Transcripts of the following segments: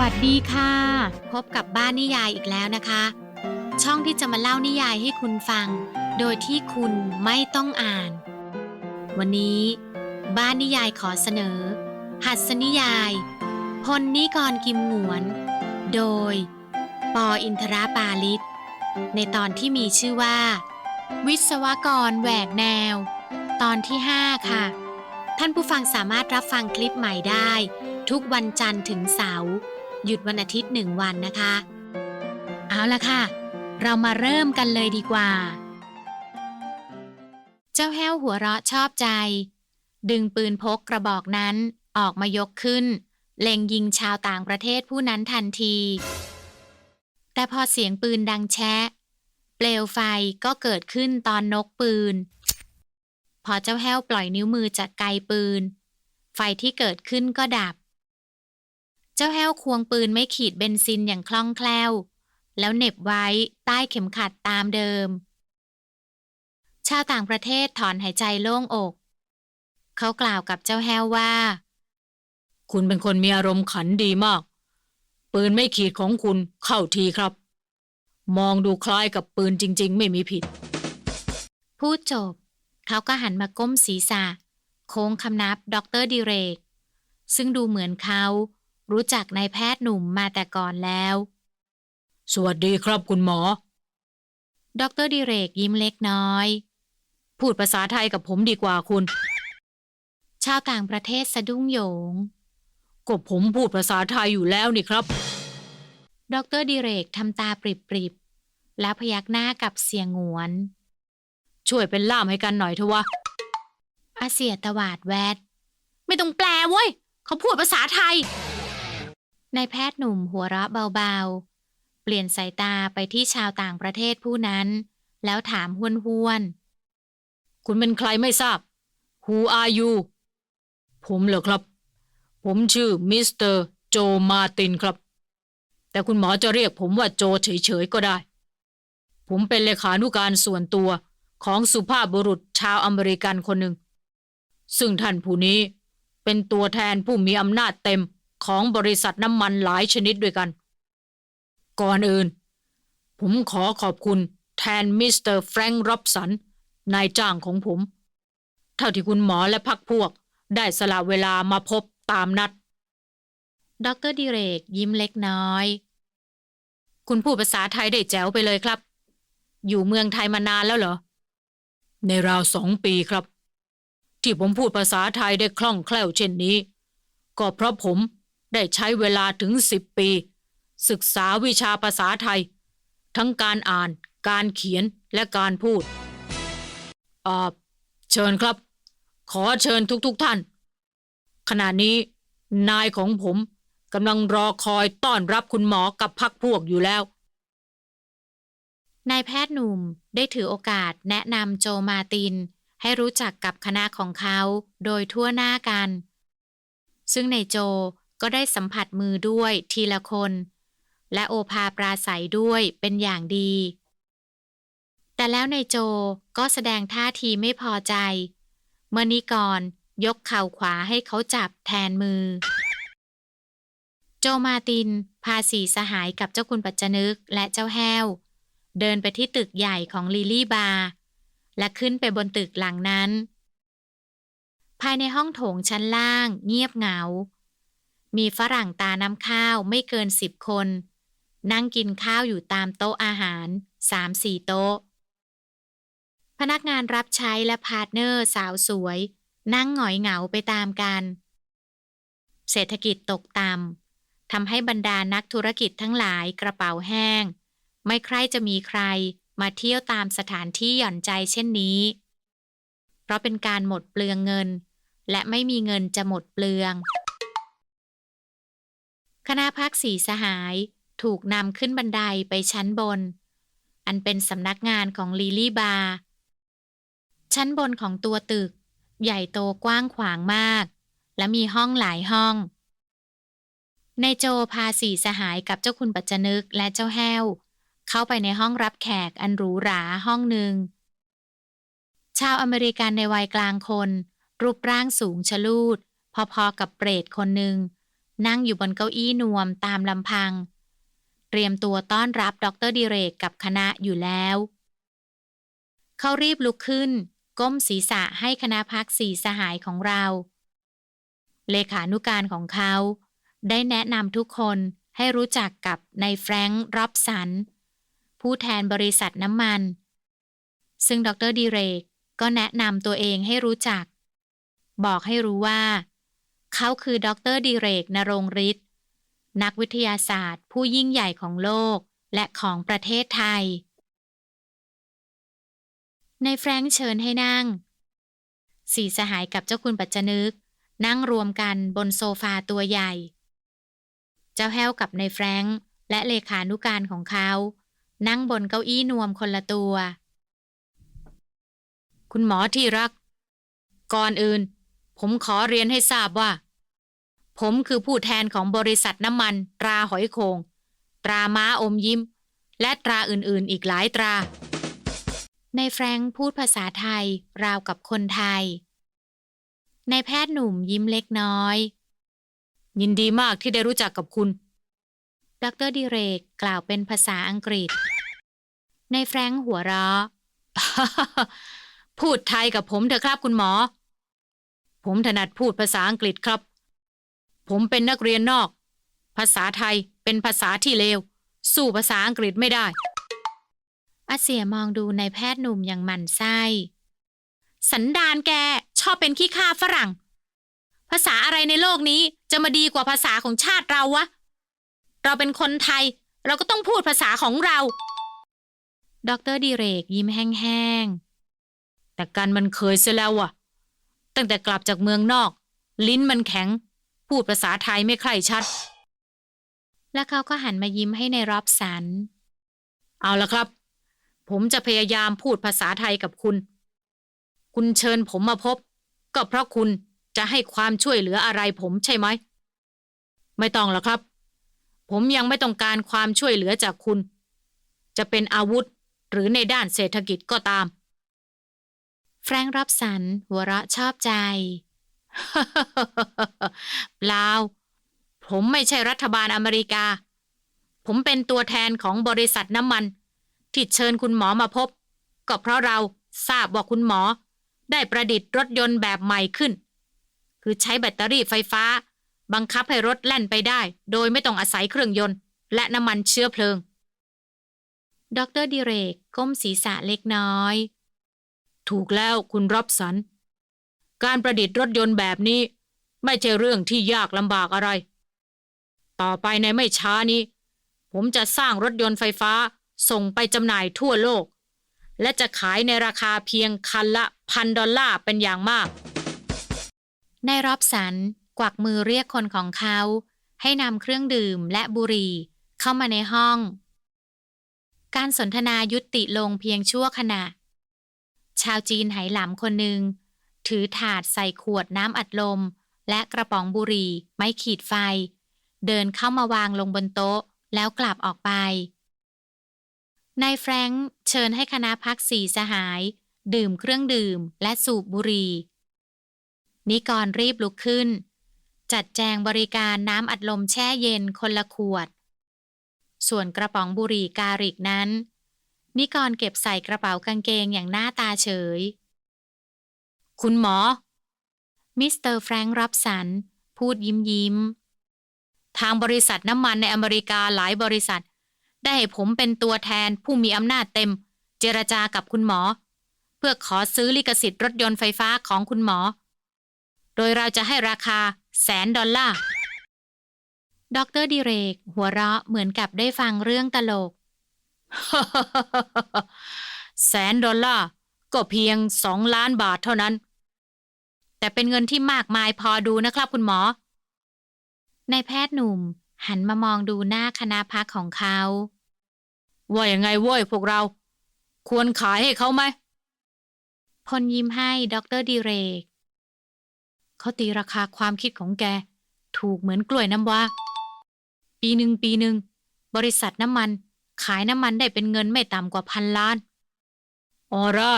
วัสดีค่ะ พบกับบ้านนิยายอีกแล้วนะคะ ช่องที่จะมาเล่านิยายให้คุณฟัง โดยที่คุณไม่ต้องอ่าน วันนี้ บ้านนิยายขอเสนอ หัสนิยาย พลนิกรกิมหงวน โดย ปออินทราปาลิศในตอนที่มีชื่อว่า วิศวกรแหวกแนว ตอนที่ 5 ค่ะ ท่านผู้ฟังสามารถรับฟังคลิปใหม่ได้ทุกวันจันทร์ถึงเสาร์ หยุดวันอาทิตย์หนึ่งวันนะคะ เอาละค่ะ เรามาเริ่มกันเลยดีกว่า เจ้าแห้วหัวเราะชอบใจ ดึงปืนพกกระบอกนั้นออกมายกขึ้น เล็งยิงชาวต่างประเทศผู้นั้นทันที แต่พอเสียงปืนดังแชะ เปลวไฟก็เกิดขึ้นตอนนกปืน พอเจ้าแห้วปล่อยนิ้วมือจากไกปืน ไฟที่เกิดขึ้นก็ดับ เจ้าแห้วควงปืนไม่ขีดเบนซินอย่างคล่องแคล่ว แล้วเหน็บไว้ใต้เข็มขัดตามเดิม ชาวต่างประเทศถอนหายใจโล่งอก เขากล่าวกับเจ้าแห้วว่า คุณเป็นคนมีอารมณ์ขันดีมาก ปืนไม่ขีดของคุณเข้าทีครับ มองดูคล้ายกับปืนจริง ๆ ไม่มีผิด พูดจบ เขาก็หันมาก้มศีรษะ โค้งคำนับดอกเตอรดิเรก ซึ่งดูเหมือนเขา รู้จักนายแพทย์หนุ่มมาแต่ก่อนแล้ว สวัสดีครับคุณหมอดอกเตอรดิเรกยิ้มเล็กน้อย พูดภาษาไทยกับผมดีกว่าคุณ ชาวต่างประเทศสะดุ้งโหยง ก็ผมพูดภาษาไทยอยู่แล้วนี่ครับดอกเตอรดิเรกทำตาปริบๆ แล้วพยักหน้ากับเสียงหงวน ช่วยเป็นล่ามให้กันหน่อยเถอะวะ อาเสียตวาดแวด ไม่ต้องแปลเว้ย เขาพูดภาษาไทย นายแพทย์หนุ่มหัวเราะเบาๆ เปลี่ยนสายตาไปที่ชาวต่างประเทศผู้นั้น แล้วถามห้วนคุณเป็นใครไม่ทราบ Who are you ผมเหรอครับ ผมชื่อมิสเตอร์โจมาตินครับ แต่คุณหมอจะเรียกผมว่าโจเฉยๆก็ได้ ผมเป็นเลขานุการส่วนตัวของสุภาพบุรุษชาวอเมริกันคนหนึ่ง ซึ่งท่านผู้นี้เป็นตัวแทนผู้มีอำนาจเต็ม ของบริษัทน้ำมันหลายชนิดด้วยกัน ก่อนอื่น ผมขอขอบคุณแทนมิสเตอร์แฟรงค์ร็อบสันนายจ้างของผม เท่าที่คุณหมอและพักพวก ได้สละเวลามาพบตามนัดๆดอกเตอรดิเรกยิ้มเล็กน้อย คุณพูดภาษาไทยได้แจ๋วไปเลยครับ อยู่เมืองไทยมานานแล้วเหรอ ในราวสองปีครับ ที่ผมพูดภาษาไทยได้คล่องแคล่วเช่นนี้ ก็เพราะผม ได้ใช้เวลาถึงสิบปี ศึกษาวิชาภาษาไทย ทั้งการอ่าน การเขียนและการพูดอ่าเชิญครับ ขอเชิญทุกๆทท่าน ขณะนี้ นายของผมกำลังรอคอยต้อนรับคุณหมอกับพักพวกอยู่แล้ว นายแพทย์หนุ่มได้ถือโอกาสแนะนำโจมาติน ให้รู้จักกับคณะของเขาโดยทั่วหน้ากัน ซึ่งในโจ ก็ได้สัมผัสมือด้วยทีละคน และโอภาปราศัยด้วยเป็นอย่างดี แต่แล้วในโจก็แสดงท่าทีไม่พอใจเมื่อนิกรยกเข่าขวาให้เขาจับแทนมือ โจมาติน พาสีสหายกับเจ้าคุณปัจจนึกและเจ้าแห้ว เดินไปที่ตึกใหญ่ของลิลี่บาร์และขึ้นไปบนตึกหลังนั้น ภายในห้องโถงชั้นล่างเงียบเหงา มีฝรั่งตาน้ำข้าวไม่เกินสิบคน นั่งกินข้าวอยู่ตามโต๊ะอาหารสามสี่โต๊ะ พนักงานรับใช้และพาร์ทเนอร์สาวสวย นั่งหงอยเหงาไปตามกัน เศรษฐกิจตกต่ำทำให้บรรดานักธุรกิจทั้งหลายกระเป๋าแห้ง ไม่ใครจะมีใครมาเที่ยวตามสถานที่หย่อนใจเช่นนี้ เพราะเป็นการหมดเปลืองเงิน และไม่มีเงินจะหมดเปลือง คณะพักสีสหายถูกนำขึ้นบันไดไปชั้นบน อันเป็นสำนักงานของลีลี่บาร์ ชั้นบนของตัวตึก ใหญ่โตกว้างขวางมาก และมีห้องหลายห้อง ในโจพาสีสหายกับเจ้าคุณปัจจนึกและเจ้าแห้ว เข้าไปในห้องรับแขกอันหรูหราห้องหนึ่ง ชาวอเมริกันในวัยกลางคน รูปร่างสูงชะลูด พอๆกับเปรตคนหนึ่ง นั่งอยู่บนเก้าอี้นวมตามลำพัง เตรียมตัวต้อนรับดรดิเรกกับคณะอยู่แล้ว เขารีบลุกขึ้น ก้มศีรษะให้คณะพักสี่สหายของเรา เลขานุการของเขา ได้แนะนำทุกคนให้รู้จักกับนายแฟรงค์รอบสัน ผู้แทนบริษัทน้ำมัน ซึ่งดรดิเรกก็แนะนำตัวเองให้รู้จัก บอกให้รู้ว่า เขาคือดรดิเรกนรงฤทธิ์นักวิทยาศาสตร์ ผู้ยิ่งใหญ่ของโลกและของประเทศไทย ในแฟรงค์เชิญให้นั่ง สี่สหายกับเจ้าคุณปัจจนึก นั่งรวมกันบนโซฟาตัวใหญ่ เจ้าแห้วกับในแฟรงค์และเลขานุการของเขา นั่งบนเก้าอี้นวมคนละตัว คุณหมอที่รัก ก่อนอื่น ผมขอเรียนให้ทราบว่า ผมคือผู้แทนของบริษัทน้ำมัน ตราหอยโขงตราม้าอมยิ้ม และตราอื่นๆ อีกหลายตรา ในแฟรงค์พูดภาษาไทยราวกับคนไทย ในายแพทย์หนุ่มยิ้มเล็กน้อย ยินดีมากที่ได้รู้จักกับคุณ ดรดิเรกกล่าวเป็นภาษาอังกฤษ ในแฟรงค์หัวเราะพูดไทยกับผมเถอะครับคุณหมอ ผมถนัดพูดภาษาอังกฤษครับ ผมเป็นนักเรียนนอก ภาษาไทยเป็นภาษาที่เลว สู้ภาษาอังกฤษไม่ได้ อาเสียมองดูนายแพทย์หนุ่มอย่างหมันไส้ สันดานแกชอบเป็นขี้ข้าฝรั่ง ภาษาอะไรในโลกนี้จะมาดีกว่าภาษาของชาติเราวะ เราเป็นคนไทย เราก็ต้องพูดภาษาของเรา ดรดิเรกยิ้มแห้งๆ แต่กันมันเคยเสียแล้วอะ ตั้งแต่กลับจากเมืองนอก ลิ้นมันแข็ง พูดภาษาไทยไม่ใคร่ชัดๆแล้วเขาก็หันมายิ้มให้ในรอบสัน เอาละครับ ผมจะพยายามพูดภาษาไทยกับคุณ คุณเชิญผมมาพบ ก็เพราะคุณจะให้ความช่วยเหลืออะไรผมใช่ไหม ไม่ต้องหรอกครับ ผมยังไม่ต้องการความช่วยเหลือจากคุณ จะเป็นอาวุธหรือในด้านเศรษฐกิจก็ตาม แฟรงรับสันหัวเราะชอบใจเปล่าผมไม่ใช่รัฐบาลอเมริกา ผมเป็นตัวแทนของบริษัทน้ำมันที่เชิญคุณหมอมาพบ ก็เพราะเราทราบว่าคุณหมอ ได้ประดิษฐ์รถยนต์แบบใหม่ขึ้น คือใช้แบตเตอรี่ไฟฟ้า บังคับให้รถแล่นไปได้ โดยไม่ต้องอาศัยเครื่องยนต์ และน้ำมันเชื้อเพลิง ดรดิเรกก้มศีรษะเล็กน้อย ถูกแล้วคุณรับสัน การประดิษฐ์รถยนต์แบบนี้ ไม่ใช่เรื่องที่ยากลำบากอะไร ต่อไปในไม่ช้านี้ ผมจะสร้างรถยนต์ไฟฟ้าส่งไปจำหน่ายทั่วโลก และจะขายในราคาเพียงคันละพันดอลลาร์เป็นอย่างมากในรอบสันกวักมือเรียกคนของเขา ให้นำเครื่องดื่มและบุหรี่เข้ามาในห้อง การสนทนายุติลงเพียงชั่วขณะ ชาวจีนไหหลำคนหนึ่งถือถาดใส่ขวดน้ำอัดลม และกระป๋องบุหรี่ไม้ขีดไฟ เดินเข้ามาวางลงบนโต๊ะแล้วกลับออกไป นายแฟรงค์เชิญให้คณะพักสี่สหาย ดื่มเครื่องดื่มและสูบบุหรี่ นิกรรีบลุกขึ้น จัดแจงบริการน้ำอัดลมแช่เย็นคนละขวด ส่วนกระป๋องบุหรี่การิกนั้น นิกรเก็บใส่กระเป๋ากางเกงอย่างหน้าตาเฉย คุณหมอ มิสเตอร์แฟรงค์รับสัน พูดยิ้มยิ้ม ทางบริษัทน้ำมันในอเมริกาหลายบริษัท ได้ให้ผมเป็นตัวแทนผู้มีอำนาจเต็ม เจรจากับคุณหมอ เพื่อขอซื้อลิขสิทธิ์รถยนต์ไฟฟ้าของคุณหมอ โดยเราจะให้ราคาแสนดอลลาร์ ดรดิเรก หัวเราะเหมือนกับได้ฟังเรื่องตลก แสนดอลลาร์ก็เพียงสองล้านบาทเท่านั้น แต่เป็นเงินที่มากมายพอดูนะครับคุณหมอนายแพทย์หนุ่มหันมามองดูหน้าคณะพักของเขา ว่ายังไงเว้ยพวกเรา ควรขายให้เขาไหมพลยิ้มให้ด็อกเตอร์ดิเรก เขาตีราคาความคิดของแก ถูกเหมือนกล้วยน้ำว้า ปีหนึ่งปีหนึ่ง บริษัทน้ำมัน ขายน้ำมันได้เป็นเงินไม่ต่ำกว่าพันล้านอ๋อได้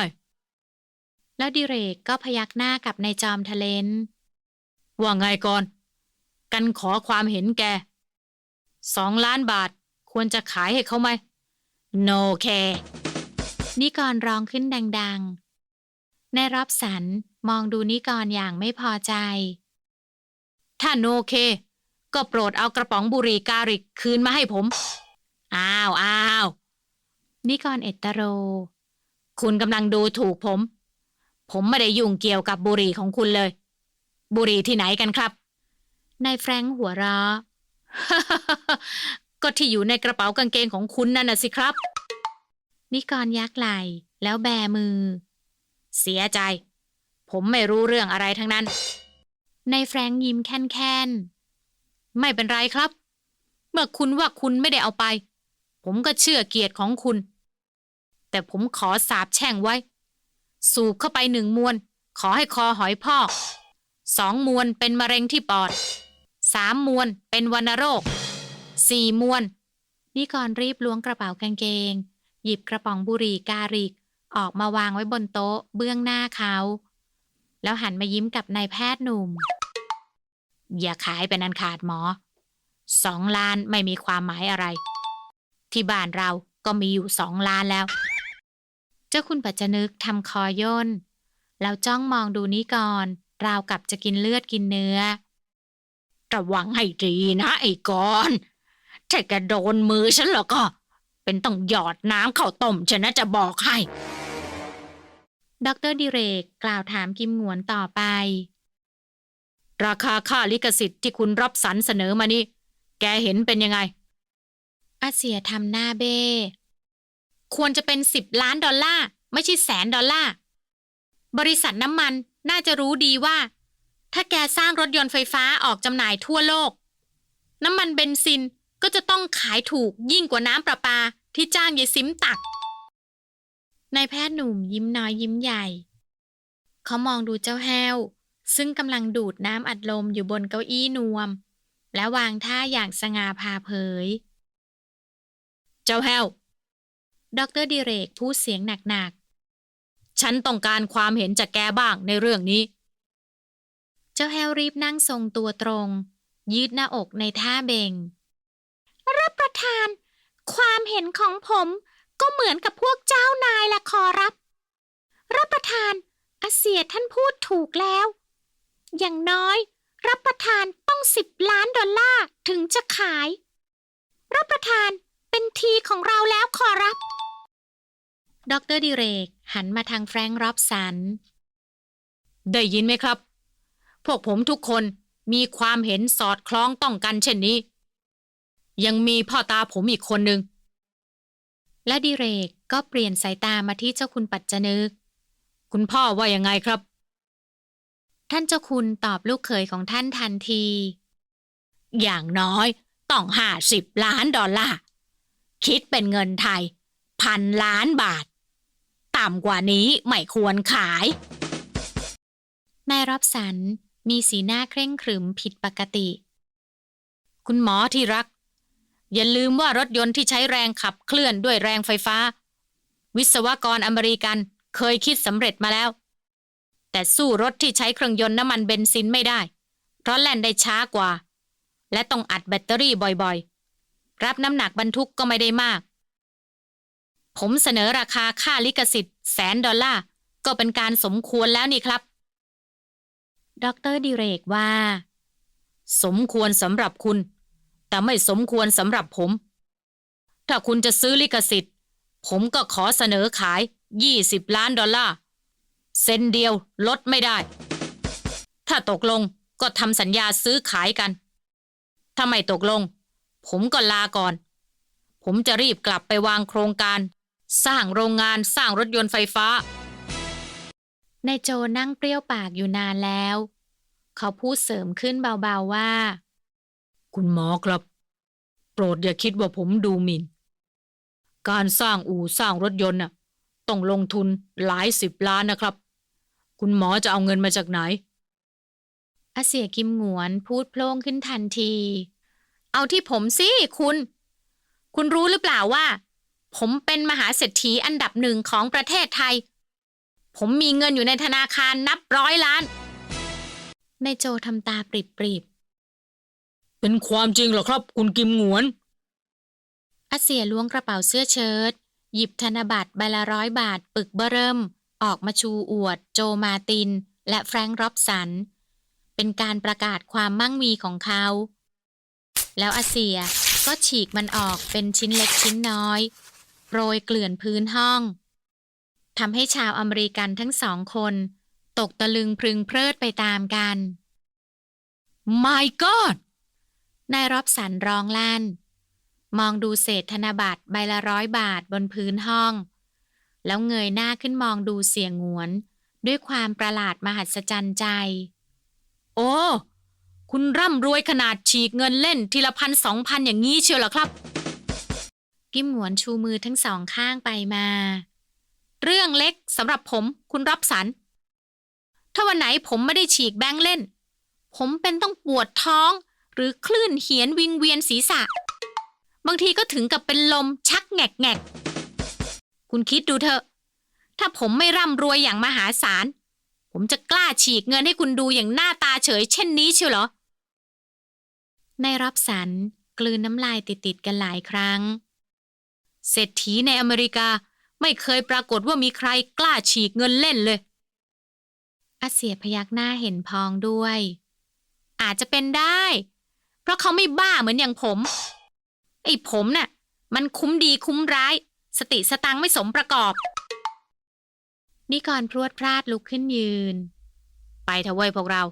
แล้วดิเรกก็พยักหน้ากับนายจอมทะเลน ว่าไงก่อน กันขอความเห็นแกสองล้านบาทควรจะขายให้เขาไหม no care นิกรร้องขึ้นดังๆในายรับสันมองดูนิกรอย่างไม่พอใจ ถ้าโนเค ก็โปรดเอากระป๋องบุหรี่การิกคืนมาให้ผม อ้าวอ้าวนิกรเอตโร คุณกำลังดูถูกผม ผมไม่ได้ยุ่งเกี่ยวกับบุหรี่ของคุณเลย บุหรี่ที่ไหนกันครับ นายแฟรงค์หัวเราะก็ที่อยู่ในกระเป๋ากางเกงของคุณนั่นน่ะสิครับ นิกรยักไหล่แล้วแบมือ เสียใจ ผมไม่รู้เรื่องอะไรทั้งนั้น นายแฟรงค์ยิ้มแค่นไม่เป็นไรครับ เมื่อคุณว่าคุณไม่ได้เอาไป ผมก็เชื่อเกียรติของคุณ แต่ผมขอสาบแช่งไว้ สูบเข้าไปหนึ่งมวน ขอให้คอหอยพอกสองมวนเป็นมะเร็งที่ปอดสามมวนเป็นวัณโรคสี่มวนๆนิกรรีบล้วงกระเป๋ากางเกง หยิบกระป๋องบุหรี่การิก ออกมาวางไว้บนโต๊ะเบื้องหน้าเขา แล้วหันมายิ้มกับนายแพทย์หนุ่ม อย่าขายเป็นอันขาดหมอสองล้านไม่มีความหมายอะไร ที่บ้านเราก็มีอยู่สองล้านแล้ว เจ้าคุณปัจจนึกทำคอย่นแล้วจ้องมองดูนิกรราวกับจะกินเลือดกินเนื้อ ระวังให้ดีนะไอ้กอนถ้าแกโดนมือฉันแล้วก็ เป็นต้องหยอดน้ำข้าวต้มฉันนะจะบอกให้ดรดิเรกกล่าวถามกิมหงวนต่อไป ราคาค่าลิขสิทธิ์ที่คุณรับสรรเสนอมานี่ แกเห็นเป็นยังไง อาเสียทำหน้าเบ้ ควรจะเป็นสิบล้านดอลลาร์ ไม่ใช่แสนดอลลาร์ บริษัทน้ำมันน่าจะรู้ดีว่า ถ้าแกสร้างรถยนต์ไฟฟ้าออกจำหน่ายทั่วโลก น้ำมันเบนซินก็จะต้องขายถูกยิ่งกว่าน้ำประปาที่จ้างยายซิมตักนายแพทย์หนุ่มยิ้มน้อยยิ้มใหญ่ เขามองดูเจ้าแห้ว ซึ่งกำลังดูดน้ำอัดลมอยู่บนเก้าอี้นวม และวางท่าอย่างสง่าผ่าเผย เจ้าแฮวดรดิเรกพูดเสียงหนักๆ ฉันต้องการความเห็นจากแกบ้างในเรื่องนี้ เจ้าแฮวรีบนั่งทรงตัวตรง ยืดหน้าอกในท่าเบงรับประทาน ความเห็นของผมก็เหมือนกับพวกเจ้านายละขอรับ รับประทานอาเสียท่านพูดถูกแล้ว อย่างน้อย รับประทานต้องสิบล้านดอลลาร์ถึงจะขาย รับประทาน เป็นทีของเราแล้วขอรับ ดรดิเรก หันมาทางแฟรงค์รอบสัน ได้ยินไหมครับ พวกผมทุกคนมีความเห็นสอดคล้องต้องกันเช่นนี้ ยังมีพ่อตาผมอีกคนหนึ่ง และดิเรกก็เปลี่ยนสายตามาที่เจ้าคุณปัจจนึก คุณพ่อว่ายังไงครับ ท่านเจ้าคุณตอบลูกเขยของท่านทันที อย่างน้อยต้องห้าสิบล้านดอลลาร์ คิดเป็นเงินไทย พันล้านบาท ต่ำกว่านี้ไม่ควรขายนายรอบสันมีสีหน้าเคร่งขรึมผิดปกติ คุณหมอที่รัก อย่าลืมว่ารถยนต์ที่ใช้แรงขับเคลื่อนด้วยแรงไฟฟ้า วิศวกรอเมริกันเคยคิดสำเร็จมาแล้ว แต่สู้รถที่ใช้เครื่องยนต์น้ำมันเบนซินไม่ได้ เพราะแล่นได้ช้ากว่า และต้องอัดแบตเตอรี่บ่อยๆ รับน้ำหนักบรรทุกก็ไม่ได้มาก ผมเสนอราคาค่าลิขสิทธิ์แสนดอลลาร์ก็เป็นการสมควรแล้วนี่ครับ ดรดิเรกว่า สมควรสำหรับคุณ แต่ไม่สมควรสำหรับผม ถ้าคุณจะซื้อลิขสิทธิ์ ผมก็ขอเสนอขาย 20 ล้านดอลลาร์ เซนเดียวลดไม่ได้ ถ้าตกลงก็ทำสัญญาซื้อขายกัน ถ้าไม่ตกลง ผมก็ลาก่อน ผมจะรีบกลับไปวางโครงการ สร้างโรงงานสร้างรถยนต์ไฟฟ้านายโจนั่งเปรี้ยวปากอยู่นานแล้ว เขาพูดเสริมขึ้นเบาๆว่า คุณหมอครับ โปรดอย่าคิดว่าผมดูหมิน่น การสร้างอู่สร้างรถยนต์น่ะต้องลงทุนหลายสิบล้านนะครับ คุณหมอจะเอาเงินมาจากไหนอาเสียกิมหงวนพูดโพล่งขึ้นทันที เอาที่ผมสิคุณ คุณรู้หรือเปล่าว่า ผมเป็นมหาเศรษฐีอันดับหนึ่งของประเทศไทย ผมมีเงินอยู่ในธนาคารนับร้อยล้านนายโจทำตาปริบปริบเป็นความจริงเหรอครับ คุณกิมหงวนอาเซียล้วงกระเป๋าเสื้อเชิ้ตหยิบธนบัตรใบละร้อยบาทปึกเบ้อเริ่ม ออกมาชูอวด โจมาติน และแฟรงค์ร็อบสัน เป็นการประกาศความมั่งมีของเขา แล้วอาเซียก็ฉีกมันออกเป็นชิ้นเล็กชิ้นน้อย โรยเกลื่อนพื้นห้องทำให้ชาวอเมริกันทั้งสองคน ตกตะลึงพรึงเพลิดไปตามกัน My God นายรอบสันร้องลั่น มองดูเศษธนบัตรใบละร้อยบาทบนพื้นห้อง แล้วเงยหน้าขึ้นมองดูเสียงหงวน ด้วยความประหลาดมหัศจรรย์ใจ โอ้ คุณร่ำรวยขนาดฉีกเงินเล่นทีละพันสองพันอย่างนี้เชียวเหรอครับกิมหงวนชูมือทั้งสองข้างไปมา เรื่องเล็กสำหรับผมคุณรับสันถ้าวันไหนผมไม่ได้ฉีกแบงค์เล่น ผมเป็นต้องปวดท้อง หรือคลื่นเหียนวิงเวียนศีรษะ บางทีก็ถึงกับเป็นลมชักแงกแงกคุณคิดดูเถอะ ถ้าผมไม่ร่ำรวยอย่างมหาศาลผมจะกล้าฉีกเงินให้คุณดูอย่างหน้าตาเฉยเช่นนี้เชียวเหรอ ในรับสันกลืนน้ำลายติดๆกันหลายครั้ง เศรษฐีในอเมริกาไม่เคยปรากฏว่ามีใครกล้าฉีกเงินเล่นเลย อาเสียพยักหน้าเห็นพองด้วย อาจจะเป็นได้ เพราะเขาไม่บ้าเหมือนอย่างผม ไอ้ผมน่ะ มันคุ้มดีคุ้มร้าย สติสตังค์ไม่สมประกอบ นิกรพรวดพลาดลุกขึ้นยืน ไปเถอะเว้ยพวกเรา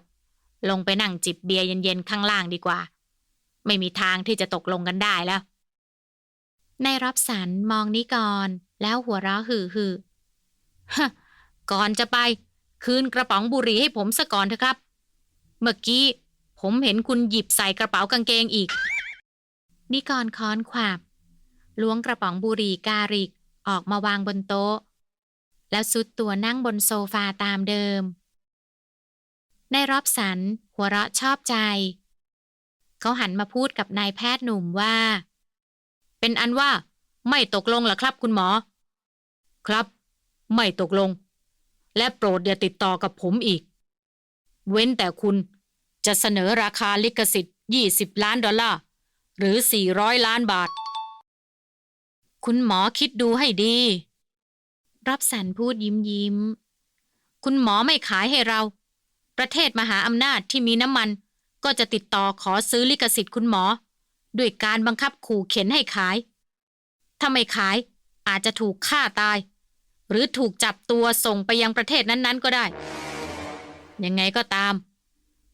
ลงไปนั่งจิบเบียร์เย็นๆข้างล่างดีกว่า ไม่มีทางที่จะตกลงกันได้แล้วนายรับสันมองนิกร แล้วหัวเราะหือหือฮก่อนจะไป คืนกระป๋องบุหรี่ให้ผมซะก่อนเถอะครับ เมื่อกี้ ผมเห็นคุณหยิบใส่กระเป๋ากางเกงอีก นิกรค้อนขวาบล้วงกระป๋องบุหรี่การิกออกมาวางบนโต๊ะ แล้วซุดตัวนั่งบนโซฟาตามเดิมนายรอบสันหัวเราะชอบใจ เขาหันมาพูดกับนายแพทย์หนุ่มว่า เป็นอันว่า ไม่ตกลงหรอครับคุณหมอ ครับ ไม่ตกลง และโปรดอย่าติดต่อกับผมอีก เว้นแต่คุณจะเสนอราคาลิขสิทธิ์ 20 ล้านดอลลาร์ หรือ 400 ล้านบาท คุณหมอคิดดูให้ดี รับสันพูดยิ้มยิ้ม คุณหมอไม่ขายให้เรา ประเทศมหาอำนาจที่มีน้ำมัน ก็จะติดต่อขอซื้อลิขสิทธิ์คุณหมอ ด้วยการบังคับขู่เข็นให้ขาย ถ้าไม่ขายอาจจะถูกฆ่าตาย หรือถูกจับตัวส่งไปยังประเทศนั้นๆก็ได้ ยังไงก็ตาม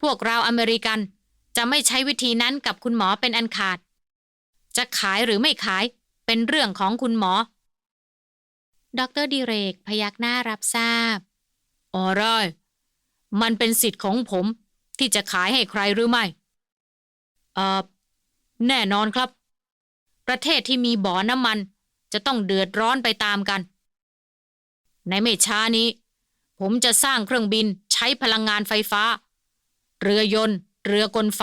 พวกเราอเมริกันจะไม่ใช้วิธีนั้นกับคุณหมอเป็นอันขาด จะขายหรือไม่ขายเป็นเรื่องของคุณหมอ ดรดิเรกพยักหน้ารับทราบอ๋อได้มันเป็นสิทธิ์ของผม ที่จะขายให้ใครหรือไม่ เอ่อ แน่นอนครับ ประเทศที่มีบ่อน้ำมัน จะต้องเดือดร้อนไปตามกัน ในไม่ช้านี้ ผมจะสร้างเครื่องบินใช้พลังงานไฟฟ้า เรือยนต์ เรือกลไฟ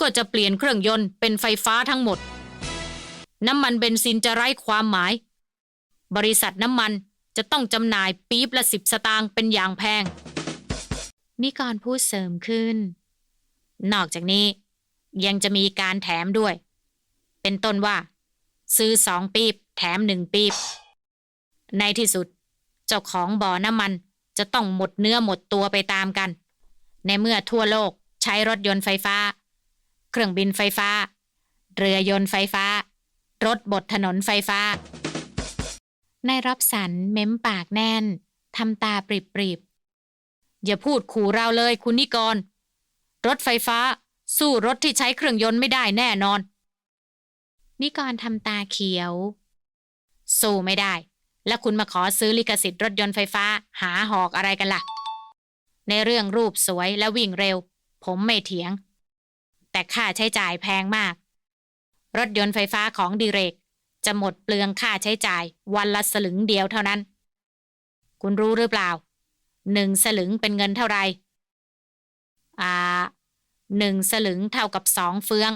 ก็จะเปลี่ยนเครื่องยนต์เป็นไฟฟ้าทั้งหมด น้ำมันเบนซินจะไร้ความหมาย บริษัทน้ำมันจะต้องจำหน่ายปี๊บละสิบสตางค์เป็นอย่างแพง นิกรพูดเสริมขึ้น นอกจากนี้ ยังจะมีการแถมด้วย เป็นต้นว่า ซื้อสองปีบแถมหนึ่งปีบ ในที่สุด เจ้าของบ่อน้ำมันจะต้องหมดเนื้อหมดตัวไปตามกัน ในเมื่อทั่วโลกใช้รถยนต์ไฟฟ้า เครื่องบินไฟฟ้า เรือยนต์ไฟฟ้า รถบดถนนไฟฟ้านายรับสันเม้มปากแน่นทำตาปริบๆ อย่าพูดขู่เราเลยคุณนิกร รถไฟฟ้า สู้รถที่ใช้เครื่องยนต์ไม่ได้แน่นอน นิกรทำตาเขียว สู้ไม่ได้ แล้วคุณมาขอซื้อลิขสิทธิ์รถยนต์ไฟฟ้า หาหอกอะไรกันล่ะ ในเรื่องรูปสวยและวิ่งเร็ว ผมไม่เถียง แต่ค่าใช้จ่ายแพงมาก รถยนต์ไฟฟ้าของดิเรก จะหมดเปลืองค่าใช้จ่าย วันละสลึงเดียวเท่านั้น คุณรู้หรือเปล่า หนึ่งสลึงเป็นเงินเท่าไหร่อ่าหนึ่งสลึงเท่ากับสองเฟือง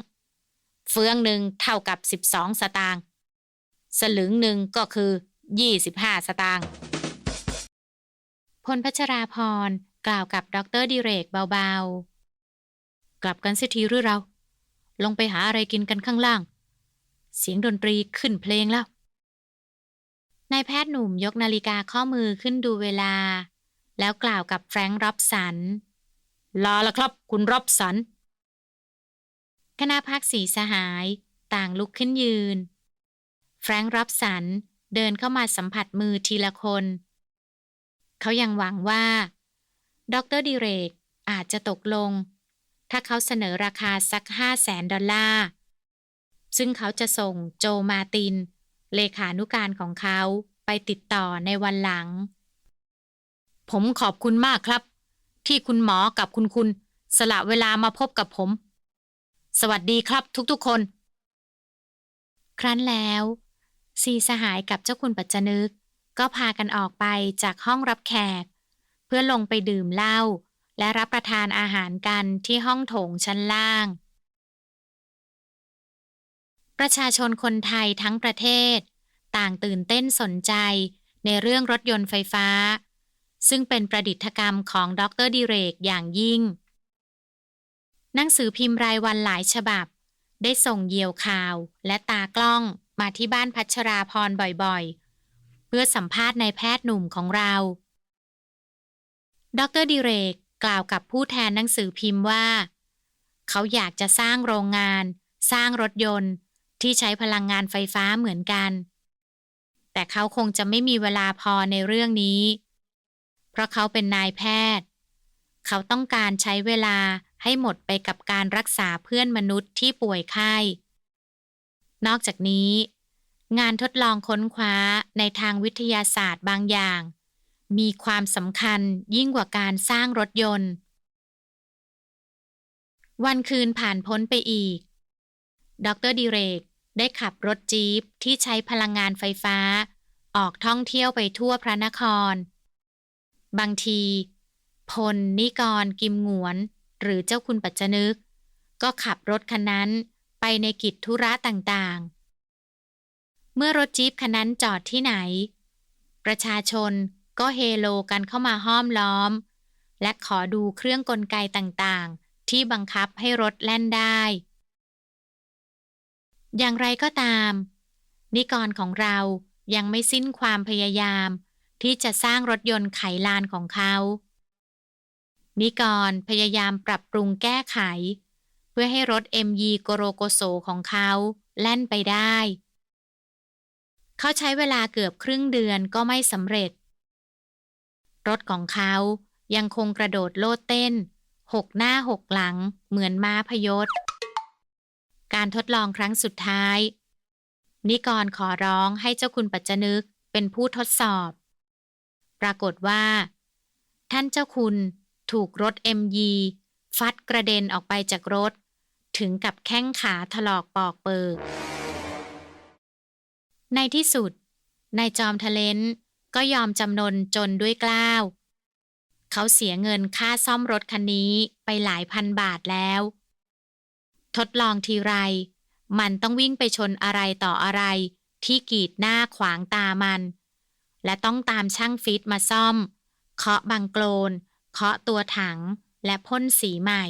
เฟืองหนึ่งเท่ากับสิบสองสตางค์สลึงหนึ่งก็คือยี่สิบห้าสตางค์พลพัชราพรกล่าวกับดรดิเรกเบาๆ กลับกันสิทีหรือเรา ลงไปหาอะไรกินกันข้างล่าง เสียงดนตรีขึ้นเพลงแล้วนายแพทย์หนุ่มยกนาฬิกาข้อมือขึ้นดูเวลา แล้วกล่าวกับแฟรงค์ร็อบสัน ลาละครับ คุณรับสัน คณะพักสีสหายต่างลุกขึ้นยืน แฟรงค์รับสันเดินเข้ามาสัมผัสมือทีละคน เขายังหวังว่า ดรดิเรกอาจจะตกลง ถ้าเขาเสนอราคาสักห้าแสนดอลลาร์ ซึ่งเขาจะส่งโจมาติน เลขานุการของเขาไปติดต่อในวันหลัง ผมขอบคุณมากครับ ที่คุณหมอกับคุณคุณ สละเวลามาพบกับผม สวัสดีครับทุกๆคน ครั้นแล้วสีสหายกับเจ้าคุณปัจจนึก ก็พากันออกไปจากห้องรับแขก เพื่อลงไปดื่มเหล้าและรับประทานอาหารกันที่ห้องโถงชั้นล่าง ประชาชนคนไทยทั้งประเทศ ต่างตื่นเต้นสนใจในเรื่องรถยนต์ไฟฟ้า ซึ่งเป็นประดิษฐกรรมของดรดิเรกอย่างยิ่ง หนังสือพิมพ์รายวันหลายฉบับ ได้ส่งเยี่ยวข่าวและตากล้องมาที่บ้านพัชราพรบ่อยๆ เพื่อสัมภาษณ์นายแพทย์หนุ่มของเรา ดรดิเรกกล่าวกับผู้แทนหนังสือพิมพ์ว่า เขาอยากจะสร้างโรงงาน สร้างรถยนต์ที่ใช้พลังงานไฟฟ้าเหมือนกัน แต่เขาคงจะไม่มีเวลาพอในเรื่องนี้ เพราะเขาเป็นนายแพทย์ เขาต้องการใช้เวลาให้หมดไปกับการรักษาเพื่อนมนุษย์ที่ป่วยไข้ นอกจากนี้ งานทดลองค้นคว้าในทางวิทยาศาสตร์บางอย่าง มีความสำคัญยิ่งกว่าการสร้างรถยนต์ วันคืนผ่านพ้นไปอีก ดรดิเรกได้ขับรถจี๊ปที่ใช้พลังงานไฟฟ้า ออกท่องเที่ยวไปทั่วพระนคร บางที พล นิกร กิมหงวน หรือเจ้าคุณปัจจนึก ก็ขับรถคันนั้นไปในกิจธุระต่างๆ เมื่อรถจี๊ปคันนั้นจอดที่ไหน ประชาชนก็เฮโลกันเข้ามาห้อมล้อม และขอดูเครื่องกลไกต่างๆ ที่บังคับให้รถแล่นได้ อย่างไรก็ตาม นิกรของเรายังไม่สิ้นความพยายาม ที่จะสร้างรถยนต์ไขลานของเขา นิกรพยายามปรับปรุงแก้ไข เพื่อให้รถ MG โกโรโกโซของเขาแล่นไปได้ เขาใช้เวลาเกือบครึ่งเดือนก็ไม่สำเร็จ รถของเขายังคงกระโดดโลดเต้น หกหน้าหกหลังเหมือนม้าพยศ การทดลองครั้งสุดท้าย นิกรขอร้องให้เจ้าคุณปัจจนึกเป็นผู้ทดสอบ ปรากฏว่า ท่านเจ้าคุณถูกรถ MG ฟัดกระเด็นออกไปจากรถ ถึงกับแข้งขาถลอกปอกเปิก ในที่สุดนายจอมทะเลนก็ยอมจำนนจนด้วยกล้าว เขาเสียเงินค่าซ่อมรถคันนี้ไปหลายพันบาทแล้ว ทดลองทีไร มันต้องวิ่งไปชนอะไรต่ออะไรที่กีดหน้าขวางตามัน และต้องตามช่างฟิตมาซ่อม เคาะบังโกลน เคาะตัวถัง และพ่นสีใหม่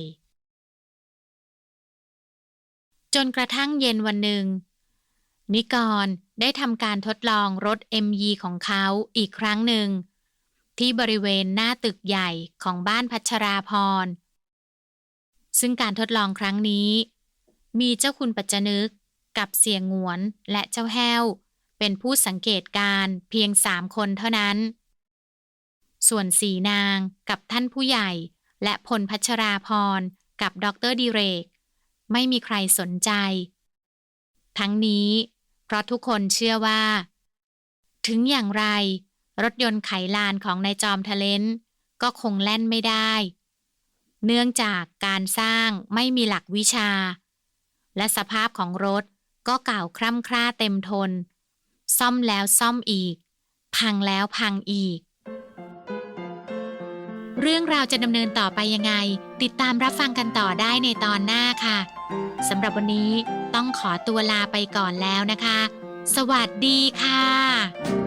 จนกระทั่งเย็นวันหนึ่ง นิกรได้ทำการทดลองรถ MG ของเขาอีกครั้งหนึ่ง ที่บริเวณหน้าตึกใหญ่ของบ้านพัชราพร ซึ่งการทดลองครั้งนี้ มีเจ้าคุณปัจจนึกกับเสียงหวนและเจ้าแห้ว เป็นผู้สังเกตการเพียงสามคนเท่านั้น ส่วนสีนางกับท่านผู้ใหญ่ และพลพัชราพรกับดรดิเรก ไม่มีใครสนใจ ทั้งนี้ เพราะทุกคนเชื่อว่า ถึงอย่างไร รถยนต์ไขลานของนายจอมทะเลนก็คงแล่นไม่ได้ เนื่องจากการสร้างไม่มีหลักวิชา และสภาพของรถก็เก่าคร่ำคร่าเต็มทน ซ่อมแล้วซ่อมอีก พังแล้วพังอีก เรื่องราวจะดำเนินต่อไปยังไง ติดตามรับฟังกันต่อได้ในตอนหน้าค่ะสำหรับวันนี้ต้องขอตัวลาไปก่อนแล้วนะคะ สวัสดีค่ะ